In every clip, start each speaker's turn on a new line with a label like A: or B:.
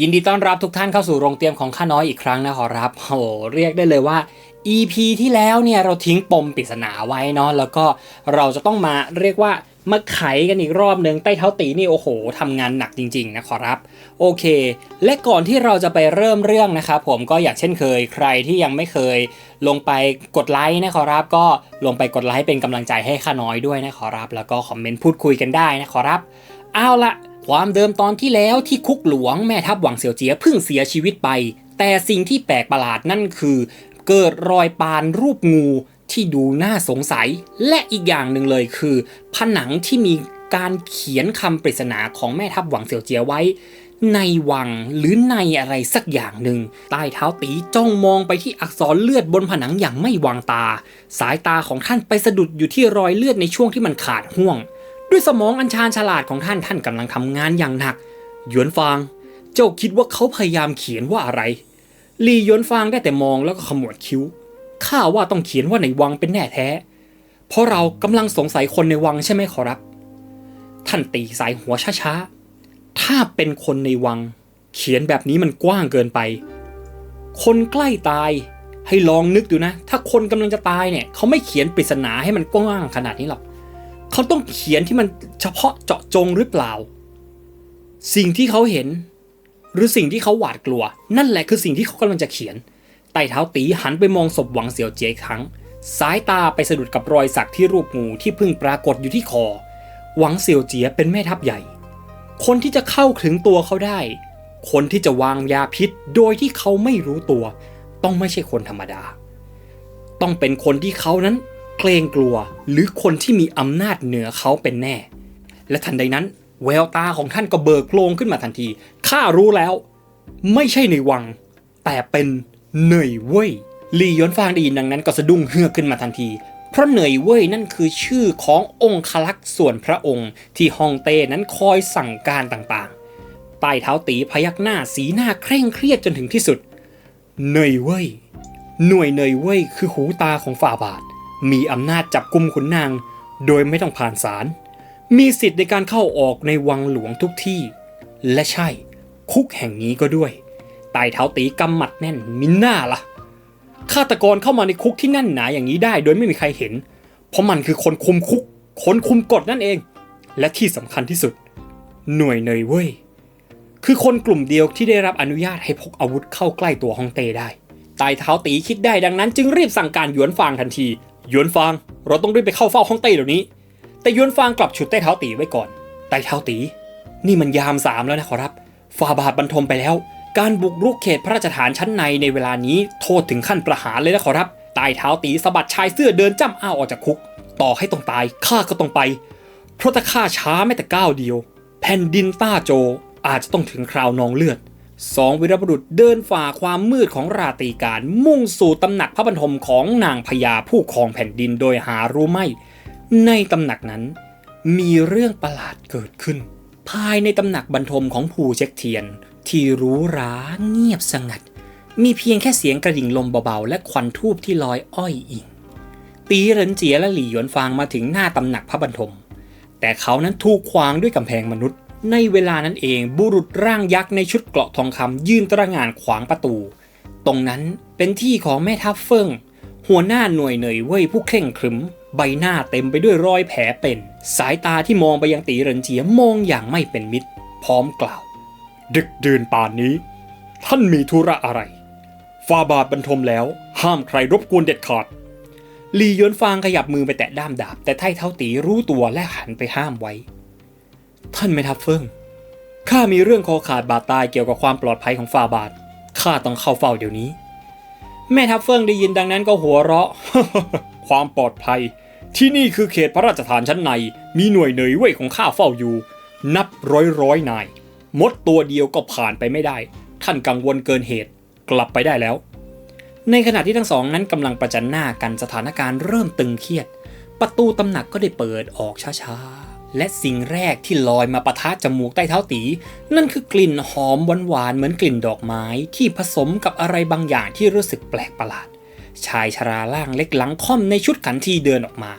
A: ยินดีต้อนรับทุกท่านเข้าสู่โรงเตรียมของข้าน้อยอีกครั้งนะขอรับโอ้โหเรียกได้เลยว่า EP ที่แล้วเนี่ยเราทิ้งปมปริศนาไว้เนาะแล้วก็เราจะต้องมาเรียกว่ามาไขกันอีกรอบหนึ่งใต้เท้าตีนี่โอ้โหทำงานหนักจริงๆนะขอรับ โอเค และก่อนที่เราจะไปเริ่มเรื่องนะครับผมก็อย่างเช่นเคย ใครที่ยังไม่เคย ลงไปกดไลค์นะขอรับ ก็ลงไปกดไลค์เป็นกำลังใจให้ข้าน้อยด้วยนะขอรับ แล้วก็คอมเมนต์พูดคุยกันได้นะขอรับเอาละ ความเดิมตอนที่แล้วที่คุกหลวงแม่ทัพหวังเสี่ยวเจียเพิ่งเสียชีวิตไป แต่สิ่งที่แปลกประหลาดนั่นคือ เกิดรอยปานรูปงูที่ดูน่าสงสัย และอีกอย่างหนึ่งเลยคือ ผนังที่มีการเขียนคำปริศนาของแม่ทัพหวังเสี่ยวเจียไว้ ในวังหรือในอะไรสักอย่างหนึ่งใต้เท้าตีจ้องมองไปที่อักษรเลือดบนผนังอย่างไม่วางตา สายตาของท่านไปสะดุดอยู่ที่รอยเลือดในช่วงที่มันขาดห่วง ด้วยสมองอันชาญฉลาดของท่านท่านกำลังทำงานอย่างหนัก หยวนฟาง เจ้าคิดว่าเขาพยายามเขียนว่าอะไรลีหยวนฟางได้แต่มองแล้วก็ขมวดคิ้วข้าว่าต้องเขียนว่าในวังเป็นแน่แท้ เพราะเรากำลังสงสัยคนในวังใช่ไหมขอรับ ท่านตีสายหัวช้าๆ ถ้าเป็นคนในวัง เขียนแบบนี้มันกว้างเกินไป คนใกล้ตาย ให้ลองนึกดูนะ ถ้าคนกำลังจะตายเนี่ย เขาไม่เขียนปริศนาให้มันกว้างขนาดนี้หรอก เขาต้องเขียนที่มันเฉพาะเจาะจงหรือเปล่า สิ่งที่เขาเห็น หรือสิ่งที่เขาหวาดกลัว นั่นแหละคือสิ่งที่เขากำลังจะเขียนไต่เท้าตีหันไปมองศพหวังเสียวเจียอีกครั้ง สายตาไปสะดุดกับรอยสักที่รูปงูที่เพิ่งปรากฏอยู่ที่คอ หวังเสียวเจียเป็นแม่ทัพใหญ่ คนที่จะเข้าถึงตัวเขาได้ คนที่จะวางยาพิษโดยที่เขาไม่รู้ตัว ต้องไม่ใช่คนธรรมดา ต้องเป็นคนที่เขานั้น เกรงกลัวหรือคนที่มีอำนาจเหนือเขาเป็นแน่ และทันใดนั้น แววตาของท่านก็เบิกโพลงขึ้นมาทันที ข้ารู้แล้ว ไม่ใช่ในวัง แต่เป็นเหนื่อยเว่ยลีหยวนฟางได้ยินดังนั้นก็สะดุ้งเฮือกขึ้นมาทันที เพราะเหนื่อยเว่ยนั่นคือชื่อขององค์คลักษ์ส่วนพระองค์ ที่ฮองเต้นั้นคอยสั่งการต่างๆใต้เท้าตีพยักหน้าสีหน้าเคร่งเครียดจนถึงที่สุดเหนื่อยเว่ยหน่วยเหนื่อยเว่ยคือหูตาของฝ่าบาท มีอำนาจจับกุมขุนนาง โดยไม่ต้องผ่านศาล มีสิทธิ์ในการเข้าออกในวังหลวงทุกที่ และใช่ คุกแห่งนี้ก็ด้วยไต่เท้าตีกำหมัดแน่นมินหน้าละ่ะฆาตกรเข้ามาในคุกที่แน่นหนาอย่างนี้ได้ โดยไม่มีใครเห็น เพราะมันคือคนคุมคุก คนคุมกฎนั่นเอง และที่สำคัญที่สุด หน่วยเนยเว้ยคือคนกลุ่มเดียวที่ได้รับอนุญาตให้พกอาวุธเข้าใกล้ตัวฮองเต้ได้ไต่เท้าตีคิดได้ดังนั้นจึงรีบสั่งการหยวนฟางทันที ยวนฟาง เราต้องรีบไปเข้าเฝ้าฮ่องเต้เดี๋ยวนี้ แต่ยวนฟางกลับฉุดใต้เท้าตีไว้ก่อนใต้เท้าตี นี่มันยามสามแล้วนะขอรับ ฝ่าบาทบรรทมไปแล้ว การบุกรุกเขตพระราชฐานชั้นในในเวลานี้โทษถึงขั้นประหารเลยนะขอรับใต้เท้าตีสะบัดชายเสื้อเดินจ้ำอ้าวออกจากคุก ต่อให้ต้องตายข้าก็ต้องไป เพราะถ้าข้าช้าไม่แต่ก้าวเดียว แผ่นดินต้าโจอาจจะต้องถึงคราวนองเลือด สองวีรบุรุษเดินฝ่าความมืดของราตรีการ มุ่งสู่ตำหนักพระบรรทมของนางพญาผู้ครองแผ่นดินโดยหารู้ไม่ ในตำหนักนั้นมีเรื่องประหลาดเกิดขึ้น ภายในตำหนักบรรทมของผู้เช็คเทียน ที่รู้ราเงียบสงัด มีเพียงแค่เสียงกระดิ่งลมเบาๆ และควันทูบที่ลอยอ้อยอิง ตีเหรินเจียและหลี่หยวนฟางมาถึงหน้าตำหนักพระบรรทม แต่เขานั้นถูกขวางด้วยกำแพงมนุษย์ ในเวลานั้นเองบุรุษร่างยักษ์ในชุดเกราะทองคำยืนตระหง่านขวางประตู ตรงนั้นเป็นที่ของแม่ทัพเฟิงหัวหน้าหน่วยเหนยเว่ยผู้เคร่งครึม ใบหน้าเต็มไปด้วยรอยแผลเป็น สายตาที่มองไปยังตีเหรินเจียมองอย่างไม่เป็นมิตร พร้อมกล่าว ดึกดื่นป่านนี้ ท่านมีธุระอะไรฟาบาทบรรทมแล้ว ห้ามใครรบกวนเด็ดขาดลียวนฟางขยับมือไปแตะด้ามดาบ แต่ไท่เท้าตีรู้ตัวและหันไปห้ามไว้ ท่านไม่ทับเฟิงข้ามีเรื่องคอขาดบาดตายเกี่ยวกับความปลอดภัยของฟาบาทข้าต้องเข้าเฝ้าเดี๋ยวนี้ แม่ทัพเฟิงได้ยินดังนั้นก็หัวเราะ ความปลอดภัย ที่นี่คือเขตพระราชฐานชั้นใน มีหน่วยเหนยเว่ยของข้าเฝ้าอยู่ นับร้อยร้อยนาย มดตัวเดียวก็ผ่านไปไม่ได้ ท่านกังวลเกินเหตุ กลับไปได้แล้ว ในขณะที่ทั้งสองนั้นกำลังประจันหน้ากันสถานการณ์เริ่มตึงเครียด ประตูตำหนักก็ได้เปิดออกช้าๆ และสิ่งแรกที่ลอยมาปะทะจมูกใต้เท้าตี นั่นคือกลิ่นหอมหวานๆเหมือนกลิ่นดอกไม้ที่ผสมกับอะไรบางอย่างที่รู้สึกแปลกประหลาด ชายชราล่างเล็กหลังค่อมในชุดขันทีเดินออกมา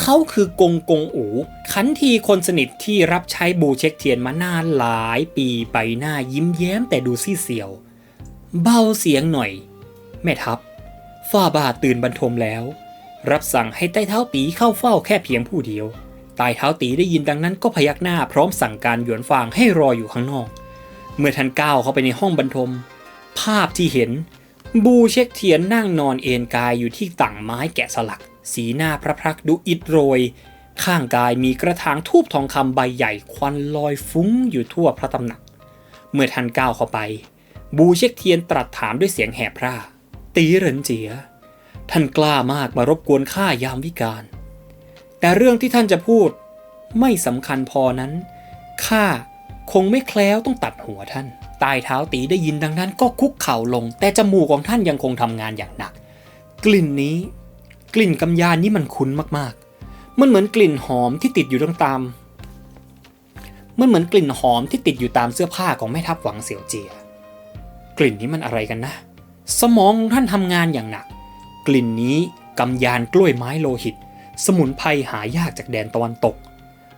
A: เขาคือกงกงอู ขันทีคนสนิทที่รับใช้บูเช็คเทียนมานานหลายปีใบหน้ายิ้มแย้มแต่ดูซี่เสียว เบาเสียงหน่อย แม่ทัพฝ้าบาทตื่นบรรทมแล้ว รับสั่งให้ใต้เท้าตีเข้าเฝ้าแค่เพียงผู้เดียว ใต้เท้าตีได้ยินดังนั้นก็พยักหน้าพร้อมสั่งการหยวนฟางให้รออยู่ข้างนอก เมื่อท่านก้าวเข้าไปในห้องบรรทม ภาพที่เห็น บูเช็คเทียนนั่งนอนเอนกายอยู่ที่ต่างไม้แกะสลัก สีหน้าพระพักดูอิดโรย ข้างกายมีกระถางทูบทองคำใบใหญ่ควันลอยฟุ้งอยู่ทั่วพระตำหนัก เมื่อท่านก้าวเข้าไป บูเช็คเทียนตรัสถามด้วยเสียงแหบพร่าตีเหรินเจียท่านกล้ามากมารบกวนข้ายามวิกาล แต่เรื่องที่ท่านจะพูดไม่สำคัญพอนั้น ข้าคงไม่แคล้วต้องตัดหัวท่านใต้เท้าตีได้ยินดังนั้นก็คุกเข่าลง แต่จมูกของท่านยังคงทำงานอย่างหนัก กลิ่นนี้ กลิ่นกำยานนี้มันคุ้นมากๆ มันเหมือนกลิ่นหอมที่ติดอยู่ตรงตามมันเหมือนกลิ่นหอมที่ติดอยู่ตามเสื้อผ้าของแม่ทัพหวังเสี่ยวเจีย กลิ่นนี้มันอะไรกันนะ สมองของท่านทำงานอย่างหนัก กลิ่นนี้กำยานกล้วยไม้โลหิต สมุนไพรหายากจากแดนตะวันตก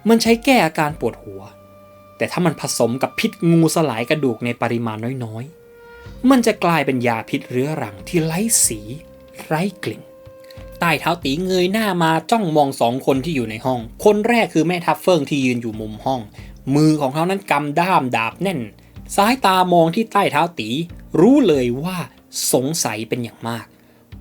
A: มันใช้แก้อาการปวดหัว แต่ถ้ามันผสมกับพิษงูสลายกระดูกในปริมาณน้อยๆ มันจะกลายเป็นยาพิษเรื้อรังที่ไร้สี ไร้กลิ่นใต้เท้าตีเงยหน้ามาจ้องมองสองคนที่อยู่ในห้อง คนแรกคือแม่ทัพเฟิงที่ยืนอยู่มุมห้อง มือของเขานั้นกำด้ามดาบแน่น สายตามองที่ใต้เท้าตี รู้เลยว่าสงสัยเป็นอย่างมาก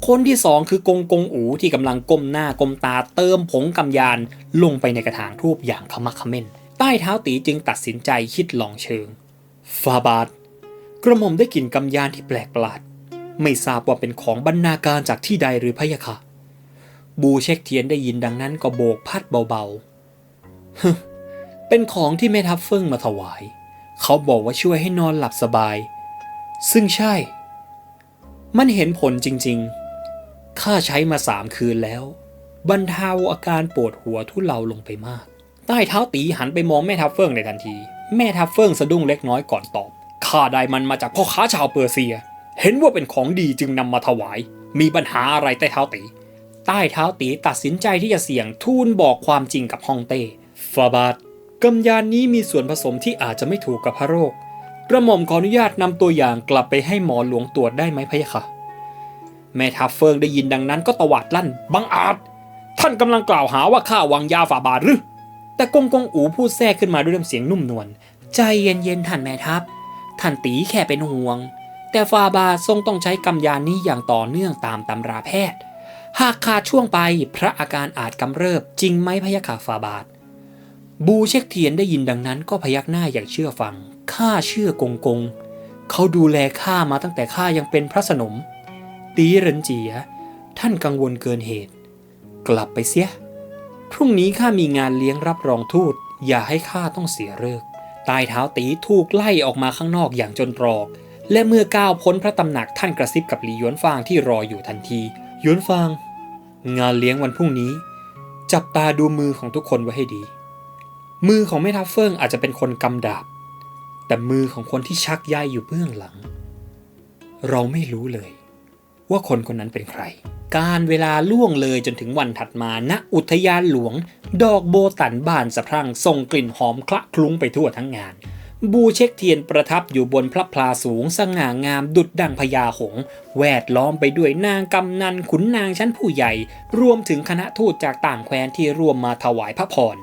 A: คนที่สองคือกงกงอูที่กำลังก้มหน้าก้มตาเติมผงกำยานลงไปในกระถางทูบอย่างขมักขม้น ใต้เท้าตีจึงตัดสินใจคิดลองเชิงฟาบาทกระหม่อมได้กลิ่นกำยานที่แปลกประหลาด ไม่ทราบว่าเป็นของบรรณาการจากที่ใดหรือพะยะค่ะ บูเช็คเทียนได้ยินดังนั้นก็โบกพัดเบาๆฮึเป็นของที่แม่ทัพเฟิ่งมาถวาย เขาบอกว่าช่วยให้นอนหลับสบาย ซึ่งใช่ มันเห็นผลจริง ๆ ข้าใช้มาสามคืนแล้ว บรรเทาอาการปวดหัวทุเลาลงไปมาก ใต้เท้าตีหันไปมองแม่ทัพเฟิงในทันที แม่ทัพเฟิงสะดุ้งเล็กน้อยก่อนตอบข้าได้มันมาจากพ่อค้าชาวเปอร์เซีย เห็นว่าเป็นของดีจึงนำมาถวาย มีปัญหาอะไรใต้เท้าตี ใต้เท้าตีตัดสินใจที่จะเสี่ยงทูลบอกความจริงกับฮองเต้ฟาบาทกำยานนี้มีส่วนผสมที่อาจจะไม่ถูกกับพระโรค กระหม่อมขออนุญาตนำตัวอย่างกลับไปให้หมอหลวงตรวจได้ไหมพะยะค่ะ แม่ทัพเฟิงได้ยินดังนั้นก็ตวาดลั่น บังอาจ ท่านกำลังกล่าวหาว่าข้าวางยาฝ่าบาทหรือ แต่กงกงอูพูดแทรกขึ้นมาด้วยน้ำเสียงนุ่มนวล ใจเย็นๆท่านแม่ทัพ ท่านตีแค่เป็นห่วง แต่ฟาบาททรงต้องใช้กำยานนี้อย่างต่อเนื่องตามตำราแพทย์ หากขาดช่วงไปพระอาการอาจกำเริบจริงไหมพยะค่ะฟาบาท บูเช็คเทียนได้ยินดังนั้นก็พยักหน้าอย่างเชื่อฟัง ข้าเชื่อกงกง เขาดูแลข้ามาตั้งแต่ข้ายังเป็นพระสนม ตีเหรินเจีย ท่านกังวลเกินเหตุ กลับไปเสีย พรุ่งนี้ข้ามีงานเลี้ยงรับรองทูต อย่าให้ข้าต้องเสียเลิกใตายเท้าตีถูกไล่ออกมาข้างนอกอย่างจนตรอก และเมื่อก้าวพ้นพระตำหนักท่านกระซิบกับหลีหยวนฟางที่รออยู่ทันทีหยวนฟาง งานเลี้ยงวันพรุ่งนี้ จับตาดูมือของทุกคนไว้ให้ดี มือของแม่ทัพเฟิงอาจจะเป็นคนกำดาบแต่มือของคนที่ชักใยอยู่เบื้องหลัง เราไม่รู้เลย ว่าคนคนนั้นเป็นใคร การเวลาล่วงเลยจนถึงวันถัดมาณอุทยานหลวง ดอกโบตันบานสะพรั่งส่งกลิ่นหอมคละคลุ้งไปทั่วทั้งงาน บูเช็คเทียนประทับอยู่บนพระพลาสูงสง่างามดุดดังพญาหงส์แวดล้อมไปด้วยนางกำนันขุนนางชั้นผู้ใหญ่ รวมถึงคณะทูตจากต่างแคว้นที่ร่วมมาถวายพระพร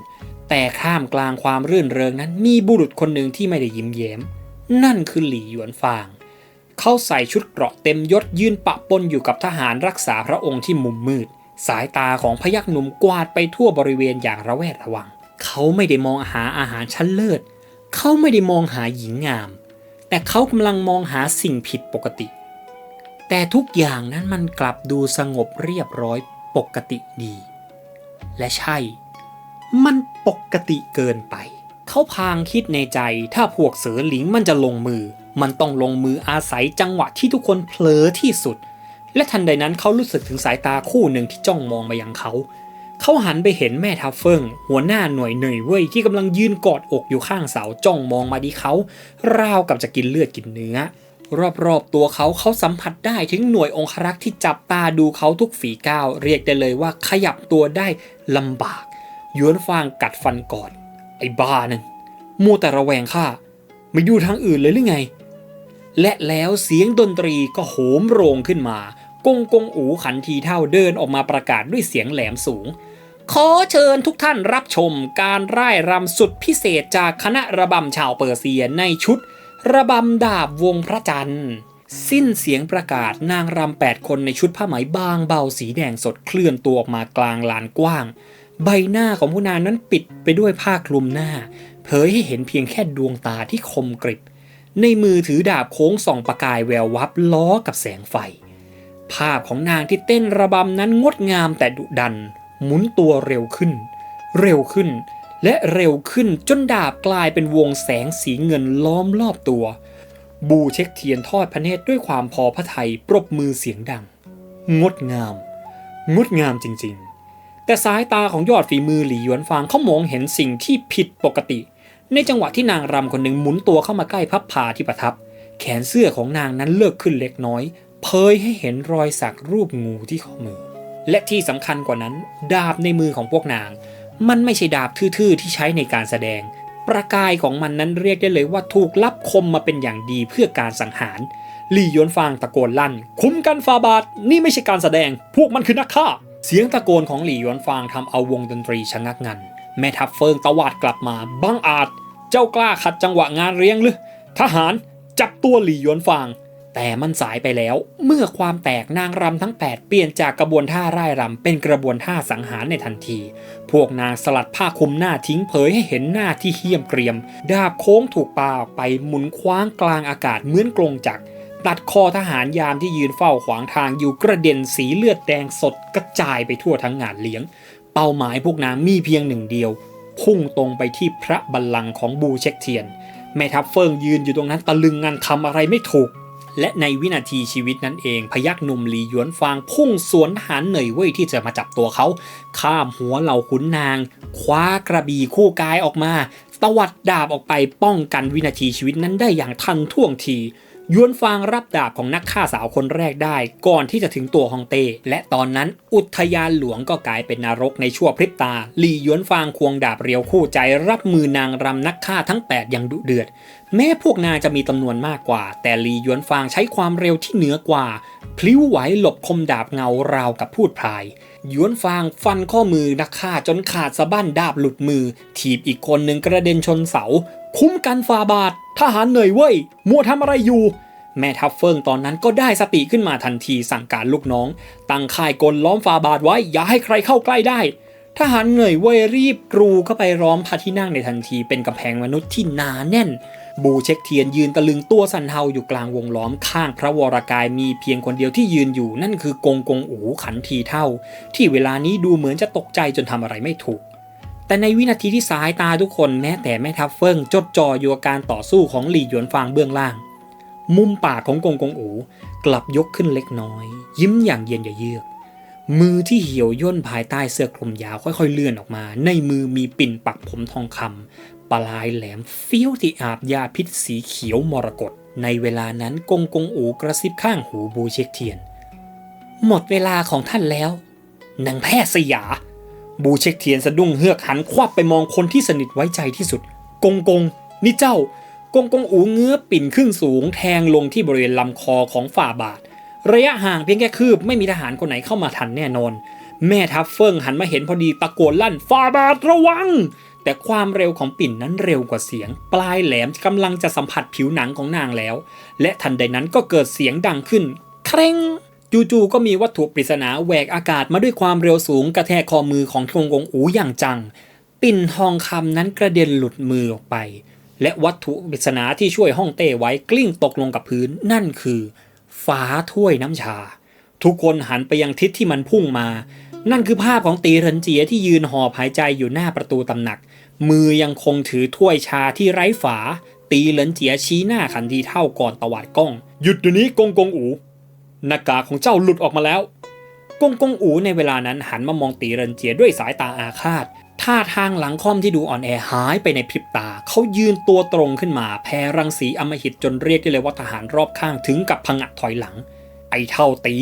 A: แต่ข้ามกลางความรื่นเริงนั้นมีบุรุษคนหนึ่งที่ไม่ได้ยิ้มแย้ม นั่นคือหลี่หยวนฟาง เขาใส่ชุดเกราะเต็มยศยืนปะปนอยู่กับทหารรักษาพระองค์ที่มุมมืด สายตาของพยักหนุ่มกวาดไปทั่วบริเวณอย่างระแวดระวัง เขาไม่ได้มองหาอาหารชั้นเลิศ เขาไม่ได้มองหาหญิงงาม แต่เขากำลังมองหาสิ่งผิดปกติ แต่ทุกอย่างนั้นมันกลับดูสงบเรียบร้อยปกติดี และใช่ มันปกติเกินไป เขาพางคิดในใจถ้าพวกเสือหลิงมันจะลงมือ มันต้องลงมืออาศัยจังหวะที่ทุกคนเผลอที่สุด และทันใดนั้นเขารู้สึกถึงสายตาคู่หนึ่งที่จ้องมองมายังเขา เขาหันไปเห็นแม่ทัพเฟิงหัวหน้าหน่วยเหนื่อยเว่ยที่กำลังยืนกอดอกอยู่ข้างเสาจ้องมองมาที่เขา ราวกับจะกินเลือดกินเนื้อ รอบๆตัวเขาเขาสัมผัสได้ถึงหน่วยองครักษ์ที่จับตาดูเขาทุกฝีก้าวเรียกได้เลยว่าขยับตัวได้ลำบากหยวนฟางกัดฟันก่อน ไอ้บ้านั่นมัวแต่ระแวงข้า ไม่ดูทางอื่นเลยหรือไง และแล้วเสียงดนตรีก็โหมโรงขึ้นมากงกงอูขันทีเท่าเดินออกมาประกาศด้วยเสียงแหลมสูง ขอเชิญทุกท่านรับชมการร่ายรำสุดพิเศษจากคณะระบำชาวเปอร์เซียในชุด ระบำดาบวงพระจันทร์ สิ้นเสียงประกาศนางรำแปดคนในชุดผ้าไหมบางเบาสีแดงสดเคลื่อนตัวออกมากลางลานกว้าง ใบหน้าของผู้นางนั้นปิดไปด้วยผ้าคลุมหน้า เผยให้เห็นเพียงแค่ดวงตาที่คมกริบ ในมือถือดาบโค้งส่องประกายแวววับล้อกับแสงไฟ ภาพของนางที่เต้นระบำนั้นงดงามแต่ดุดัน หมุนตัวเร็วขึ้น เร็วขึ้น และเร็วขึ้นจนดาบกลายเป็นวงแสงสีเงินล้อมรอบตัว บูเช็คเทียนทอดพระเนตรด้วยความพอพระทัยปรบมือเสียงดัง งดงาม งดงามจริงๆแต่สายตาของยอดฝีมือหลี่หยวนฟางเขามองเห็นสิ่งที่ผิดปกติ ในจังหวะที่นางรำคนหนึ่งหมุนตัวเข้ามาใกล้พับผาที่ประทับ แขนเสื้อของนางนั้นเลิกขึ้นเล็กน้อย เผยให้เห็นรอยสักรูปงูที่ข้อมือ และที่สำคัญกว่านั้น ดาบในมือของพวกนาง มันไม่ใช่ดาบทื่อๆที่ใช้ในการแสดง ประกายของมันนั้นเรียกได้เลยว่าถูกลับคมมาเป็นอย่างดีเพื่อการสังหารหลี่ยนฟางตะโกนลั่น คุ้มกันฟาบาทนี่ไม่ใช่การแสดง พวกมันคือนักฆ่า เสียงตะโกนของหลี่ยวนฟางทำเอาวงดนตรีชะงักงัน แม่ทัพเฟิงตวาดกลับมาบังอาจ เจ้ากล้าขัดจังหวะงานเลี้ยงหรือ ทหารจับตัวหลี่หยวนฟาง แต่มันสายไปแล้ว เมื่อความแตกนางรำทั้ง 8 เปลี่ยนจากกระบวนท่าร่ายรำเป็นกระบวนท่าสังหารในทันที พวกนางสลัดผ้าคลุมหน้าทิ้งเผยให้เห็นหน้าที่เหี้ยมเกรียม ดาบโค้งถูกปาออกไปหมุนคว้างกลางอากาศเหมือนกลงจักรตัดคอทหารยามที่ยืนเฝ้าขวางทางอยู่กระเด็นสีเลือดแดงสดกระจายไปทั่วทั้งงานเลี้ยง เป้าหมายพวกนางมีเพียงหนึ่งเดียว พุ่งตรงไปที่พระบัลลังก์ของบูเช็คเทียน แม่ทัพเฟิงยืนอยู่ตรงนั้นตะลึงงานทำอะไรไม่ถูก และในวินาทีชีวิตนั้นเอง พยักหนุ่มหลีหยวนฟางพุ่งสวนหารเหน่อยเว่ยที่จะมาจับตัวเขา ข้ามหัวเหล่าขุนนาง คว้ากระบี่คู่กายออกมาตวัดดาบออกไปป้องกันวินาทีชีวิตนั้นได้อย่างทันท่วงที ยวนฟางรับดาบของนักฆ่าสาวคนแรกได้ ก่อนที่จะถึงตัวฮองเต้ และตอนนั้นอุทยานหลวงก็กลายเป็นนรกในชั่วพริบตา หลี่ยวนฟางควงดาบเรียวคู่ใจรับมือนางรำนักฆ่าทั้ง 8 อย่างดุเดือด แม้พวกนางจะมีจำนวนมากกว่า แต่หลีหยวนฟางใช้ความเร็วที่เหนือกว่า พลิ้วไหวหลบคมดาบเงาราวกับพูดพลาย หยวนฟางฟันข้อมือนักฆ่าจนขาดสะบั้นดาบหลุดมือ ถีบอีกคนหนึ่งกระเด็นชนเสา คุ้มกันฟาบาททหารเหนื่อยเว้ย มัวทำอะไรอยู่ แม่ทัพเฟิงตอนนั้นก็ได้สติขึ้นมาทันทีสั่งการลูกน้อง ตั้งค่ายกลล้อมฟาบาทไว้อย่าให้ใครเข้าใกล้ได้ทหารเหนื่อยเว้ยรีบกรูเข้าไปล้อมพระที่นั่งในทันทีเป็นกำแพงมนุษย์ที่หนาแน่น บูเช็คเทียนยืนตะลึงตัวสันเทาอยู่กลางวงล้อมข้างพระวรากายมีเพียงคนเดียวที่ยืนอยู่นั่นคือกงกงอูขันทีเท่า ที่เวลานี้ดูเหมือนจะตกใจจนทำอะไรไม่ถูก แต่ในวินาทีที่สายตาทุกคนแม้แต่แม่ทัพเฟิงจดจ่ออยู่กับการต่อสู้ของหลี่หยวนฟางเบื้องล่าง มุมปากของกงกงอูกลับยกขึ้นเล็กน้อย ยิ้มอย่างเย็นอย่าเยือกมือที่เหี่ยวย่นภายใต้เสื้อคลุมยาวค่อยๆเลื่อนออกมา ในมือมีปิ่นปักผมทองคำ ปลายแหลมเฟี้ยวที่อาบยาพิษสีเขียวมรกตในเวลานั้นกงกงอูกระซิบข้างหูบูเช็คเทียน หมดเวลาของท่านแล้วนางแพทย์สยา บูเช็คเทียนสะดุ้งเฮือกหันควับไปมองคนที่สนิทไว้ใจที่สุด กงกง นี่เจ้ากงกงอูเงื้อปิ่นขึ้นสูงแทงลงที่บริเวณลำคอของฝ่าบาท ระยะห่างเพียงแค่คืบไม่มีทหารคนไหนเข้ามาทันแน่นอน แม่ทัพเฟิงหันมาเห็นพอดีตะโกนลั่นฝ่าบาทระวัง แต่ความเร็วของปิ่นนั้นเร็วกว่าเสียง ปลายแหลมกำลังจะสัมผัสผิวหนังของนางแล้ว และทันใดนั้นก็เกิดเสียงดังขึ้น เคร่งจู่ๆก็มีวัตถุปริศนาแหวกอากาศมาด้วยความเร็วสูงกระแทกคอมือของทงกงอูอย่างจัง ปิ่นทองคำนั้นกระเด็นหลุดมือออกไป และวัตถุปริศนาที่ช่วยห้องเต้ไว้กลิ้งตกลงกับพื้น นั่นคือฝาถ้วยน้ำชา ทุกคนหันไปยังทิศที่มันพุ่งมา นั่นคือภาพของตีเรินเจียที่ยืนหอบหายใจอยู่หน้าประตูตำหนัก มือยังคงถือถ้วยชาที่ไร้ฝา ตีเหรินเจียชี้หน้าขันทีเท่าก่อนตวาดกล้อง หยุดเดี๋ยวนี้กงกงอูหน้ากากของเจ้าหลุดออกมาแล้วกงกงอูในเวลานั้นหันมามองตีเหรินเจียด้วยสายตาอาฆาตท่าทางหลังค่อมที่ดูอ่อนแอหายไปในพริบตา เขายืนตัวตรงขึ้นมาแผ่รังสีอมหิตจนเรียกได้เลยว่าทหารรอบข้างถึงกับพังะถอยหลัง ไอเท่าตี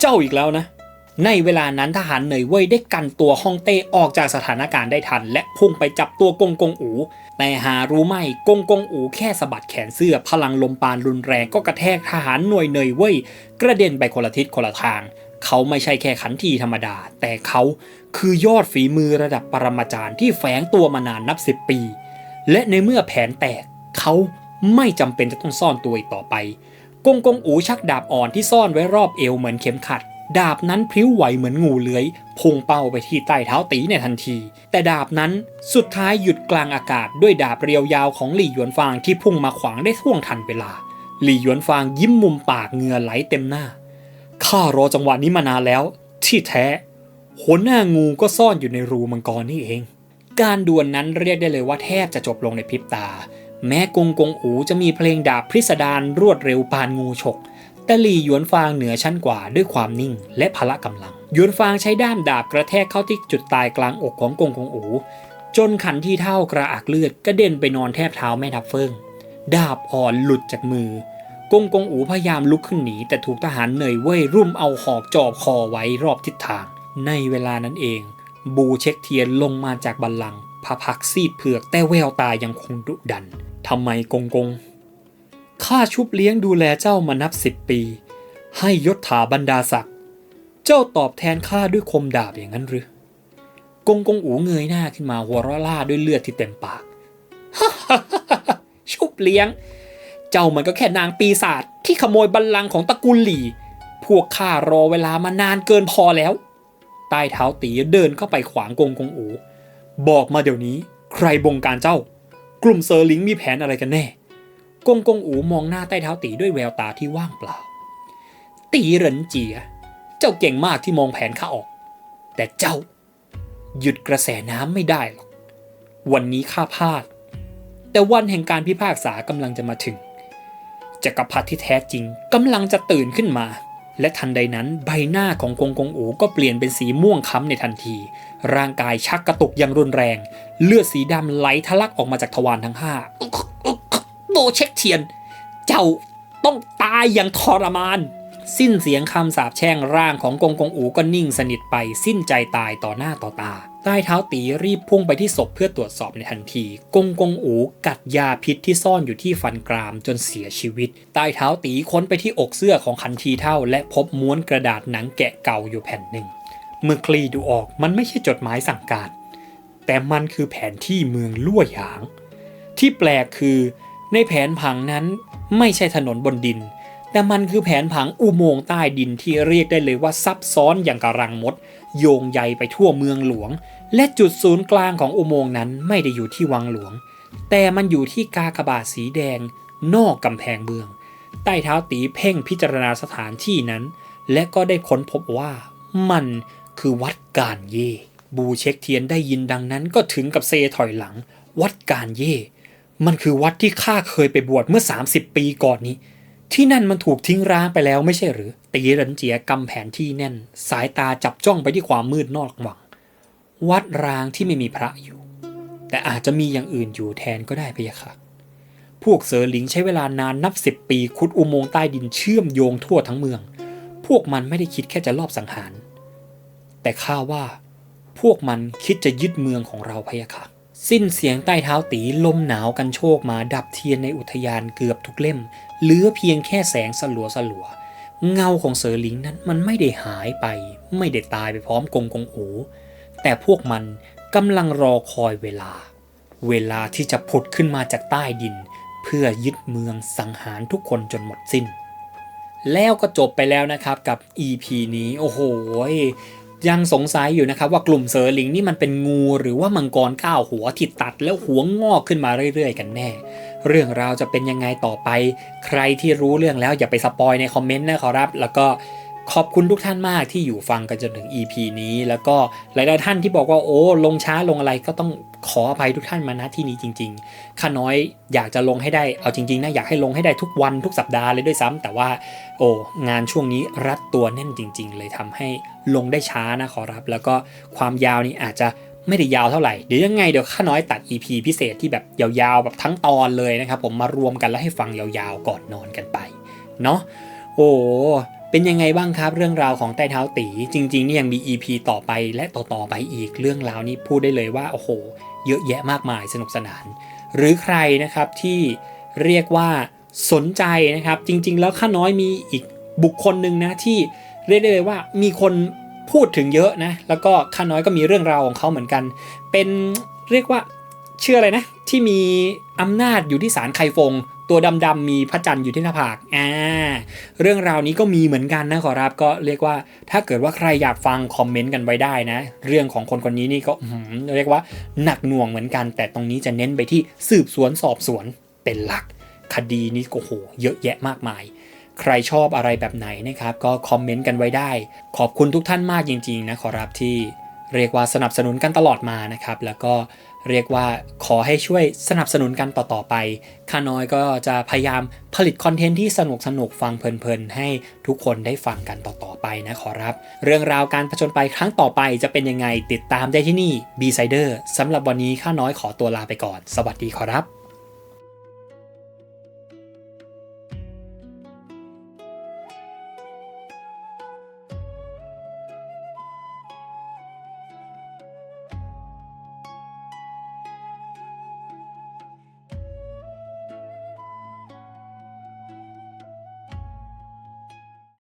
A: เจ้าอีกแล้วนะ ในเวลานั้นทหารเหนยเว่ยได้กันตัวฮ่องเต้ออกจากสถานการณ์ได้ทัน และพุ่งไปจับตัวกงกงอู แต่หารู้ไหมกงกงอูแค่สะบัดแขนเสื้อพลังลมปานรุนแรงก็กระแทกทหารหน่วยเหนยเว่ยกระเด็นไปคนละทิศคนละทาง เขาไม่ใช่แค่ขันทีธรรมดา แต่เขาคือยอดฝีมือระดับปรมาจารย์ที่แฝงตัวมานานนับสิบปี และในเมื่อแผนแตกเขาไม่จำเป็นจะต้องซ่อนตัวอีกต่อไปกงกงอูชักดาบอ่อนที่ซ่อนไว้รอบเอวเหมือนเข็มขัด ดาบนั้นพลิ้วไหวเหมือนงูเลื้อยพุ่งเป้าไปที่ใต้เท้าตีในทันที แต่ดาบนั้นสุดท้ายหยุดกลางอากาศด้วยดาบเรียวยาวของหลี่หยวนฟางที่พุ่งมาขวางได้ท่วงทันเวลา หลี่หยวนฟางยิ้มมุมปากเหงื่อไหลเต็มหน้าข้ารอจังหวะนี้มานานแล้ว ที่แท้หัวหน้างูก็ซ่อนอยู่ในรูมังกรนี่เอง การดวลนนั้นเรียกได้เลยว่าแทบจะจบลงในพริบตา แม้กงกงอูจะมีเพลงดาบพิสดารรวดเร็วปานงูฉก ต่หลี่หยวนฟางเหนือชั้นกว่าด้วยความนิ่งและพละกำลัง หยวนฟางใช้ด้ามดาบกระแทกเข้าที่จุดตายกลางอกของกงกงอู จนขันที่เท่ากระอักเลือดกระเด็นไปนอนแทบเท้าแม่ทับเฟิง ดาบอ่อนหลุดจากมือกงกงอูพยายามลุกขึ้นหนี แต่ถูกทหารเหนยเว่ยรุมเอาหอกจอบคอไว้รอบทิศทาง ในเวลานั้นเอง บูเช็คเทียนลงมาจากบัลลังก์พระพักซีดเผือกแต่แววตายังคงดุดันทำไมกงกง ข้าชุบเลี้ยงดูแลเจ้ามานับสิบปี ให้ยศถาบรรดาศักดิ์เจ้าตอบแทนข้าด้วยคมดาบอย่างนั้นหรือกงกงอูเงยหน้าขึ้นมาหัวเราะล่าด้วยเลือดที่เต็มปาก ชุบเลี้ยง เจ้ามันก็แค่นางปีศาจที่ขโมยบัลลังก์ของตระกูลหลี่ พวกข้ารอเวลามานานเกินพอแล้ว ใต้เท้าตีเดินเข้าไปขวางกงกงอู บอกมาเดี๋ยวนี้ ใครบงการเจ้า กลุ่มเซอร์ลิงมีแผนอะไรกันแน่ กงกงอูมองหน้าใต้เท้าตีด้วยแววตาที่ว่างเปล่า ตีเหรินเจีย เจ้าเก่งมากที่มองแผนข้าออก แต่เจ้า หยุดกระแสน้ำไม่ได้หรอก วันนี้ข้าพลาด แต่วันแห่งการพิพากษากำลังจะมาถึงจักรพรรดิที่แท้จริงกำลังจะตื่นขึ้นมา และทันใดนั้นใบหน้าของกงกงอูก็เปลี่ยนเป็นสีม่วงค้ำในทันที ร่างกายชักกระตุกอย่างรุนแรง เลือดสีดำไหลทะลักออกมาจากทวารทั้งห้า โบเช็คเทียน เจ้าต้องตายอย่างทรมาน สิ้นเสียงคำสาปแช่งร่างของกงกงอูก็นิ่งสนิทไป สิ้นใจตายต่อหน้าต่อตา ใต้เท้าตีรีบพุ่งไปที่ศพเพื่อตรวจสอบในทันที กงกงอูกัดยาพิษที่ซ่อนอยู่ที่ฟันกรามจนเสียชีวิต ใต้เท้าตีค้นไปที่อกเสื้อของคันทีเท่า และพบม้วนกระดาษหนังแกะเก่าอยู่แผ่นหนึ่งเมื่อคลีดูออกมันไม่ใช่จดหมายสั่งการ แต่มันคือแผนที่เมืองลั่วหยาง ที่แปลกคือ ในแผนผังนั้นไม่ใช่ถนนบนดิน แต่มันคือแผนผังอุโมงค์ใต้ดินที่เรียกได้เลยว่าซับซ้อนอย่างกระรังมด โยงใยไปทั่วเมืองหลวง และจุดศูนย์กลางของอุโมงค์นั้นไม่ได้อยู่ที่วังหลวง แต่มันอยู่ที่กากบาทสีแดง นอกกำแพงเมือง ใต้เท้าตีเพ่งพิจารณาสถานที่นั้น และก็ได้ค้นพบว่ามันคือวัดการเย่บูเช็คเทียนได้ยินดังนั้นก็ถึงกับเซถอยหลัง วัดการเย่ มันคือวัดที่ข้าเคยไปบวชเมื่อ 30 ปีก่อนนี้ ที่นั่นมันถูกทิ้งร้างไปแล้วไม่ใช่หรือ ตีรันเจียกำแผนที่แน่น สายตาจับจ้องไปที่ความมืดนอกวัง วัดร้างที่ไม่มีพระอยู่ แต่อาจจะมีอย่างอื่นอยู่แทนก็ได้พะยะค่ะพวกเซอร์ลิงใช้เวลานานนับสิบปีขุดอุโมงค์ใต้ดินเชื่อมโยงทั่วทั้งเมือง พวกมันไม่ได้คิดแค่จะลอบสังหาร แต่ข้าว่า พวกมันคิดจะยึดเมืองของเราพะยะค่ะ สิ้นเสียงใต้เท้าตีลมหนาวกันโชกมาดับเทียนในอุทยานเกือบทุกเล่มเหลือเพียงแค่แสงสลัวสลัวเงาของเสือหลิงนั้นมันไม่ได้หายไป ไม่ได้ตายไปพร้อมกงกงโอแต่พวกมันกำลังรอคอยเวลา เวลาที่จะผุดขึ้นมาจากใต้ดิน เพื่อยึดเมืองสังหารทุกคนจนหมดสิ้น แล้วก็จบไปแล้วนะครับกับ EP นี้โอ้โห ยังสงสัยอยู่นะครับว่ากลุ่มเซอร์ลิงนี่มันเป็นงูหรือว่ามังกรก้าวหัวที่ตัดแล้วหัวงอกขึ้นมาเรื่อยๆ กันแน่ เรื่องราวจะเป็นยังไงต่อไป ใครที่รู้เรื่องแล้วอย่าไปสปอยในคอมเมนต์นะขอรับ แล้วก็ ขอบคุณทุกท่านมากที่อยู่ฟังกันจนถึง EP นี้ แล้วก็หลายๆท่านที่บอกว่าโอ้ลงช้าลงอะไรก็ต้องขออภัยทุกท่านมาณที่นี้จริงๆข้าน้อยอยากจะลงให้ได้เอาจริงๆนะอยากให้ลงให้ได้ทุกวันทุกสัปดาห์เลยด้วยซ้ำแต่ว่าโอ้งานช่วงนี้รัดตัวแน่นจริง ๆ เลยทำให้ลงได้ช้านะขอรับ แล้วก็ความยาวนี้อาจจะไม่ได้ยาวเท่าไหร่ เดี๋ยวยังไงเดี๋ยวข้าน้อยตัด EP พิเศษที่แบบยาวๆแบบทั้งตอนเลยนะครับผมมารวมกันแล้วให้ฟังยาวๆก่อนนอนกันไปเนาะโอ้ เป็นยังไงบ้างครับเรื่องราวของใต้เท้าตีจริงๆนี่ยังมี EP ต่อไปและต่อๆไปอีกเรื่องราวนี้พูดได้เลยว่าโอ้โห เยอะแยะมากมายสนุกสนาน หรือใครนะครับที่เรียกว่าสนใจนะครับ จริง ๆ แล้วข้าน้อยมีอีกบุคคลหนึ่งนะที่เรียกได้เลยว่ามีคนพูดถึงเยอะนะแล้วก็ข้าน้อยก็มีเรื่องราวของเขาเหมือนกัน เป็นเรียกว่าเชื่ออะไรนะ ที่มีอำนาจอยู่ที่ศาลไคฟง ตัวดำๆมีพระจันทร์อยู่ที่หน้าผากอ่าเรื่องราวนี้ก็มีเหมือนกันนะขอรับก็เรียกว่า ถ้าเกิดว่าใครอยากฟังคอมเมนต์กันไว้ได้นะ เรื่องของคนคนนี้นี่ก็อื้อหือเรียกว่าหนักหน่วงเหมือนกัน แต่ตรงนี้จะเน้นไปที่สืบสวนสอบสวนเป็นหลัก คดีนี้ก็โหเยอะแยะมากมายใครชอบอะไรแบบไหนนะครับ ก็คอมเมนต์กันไว้ได้ ขอบคุณทุกท่านมากจริง ๆ นะขอรับที่ เรียกว่าสนับสนุนกันตลอดมานะครับ แล้วก็เรียกว่าขอให้ช่วยสนับสนุนกันต่อๆไปข้าน้อยก็จะพยายามผลิตคอนเทนต์ที่สนุกสนุกฟังเพลินๆ ให้ทุกคนได้ฟังกันต่อๆไปนะขอรับ เรื่องราวการผจญไปครั้งต่อไปจะเป็นยังไงติดตามได้ที่นี่ B-Sider สำหรับวันนี้ข้าน้อยขอตัวลาไปก่อน สวัสดีขอรับ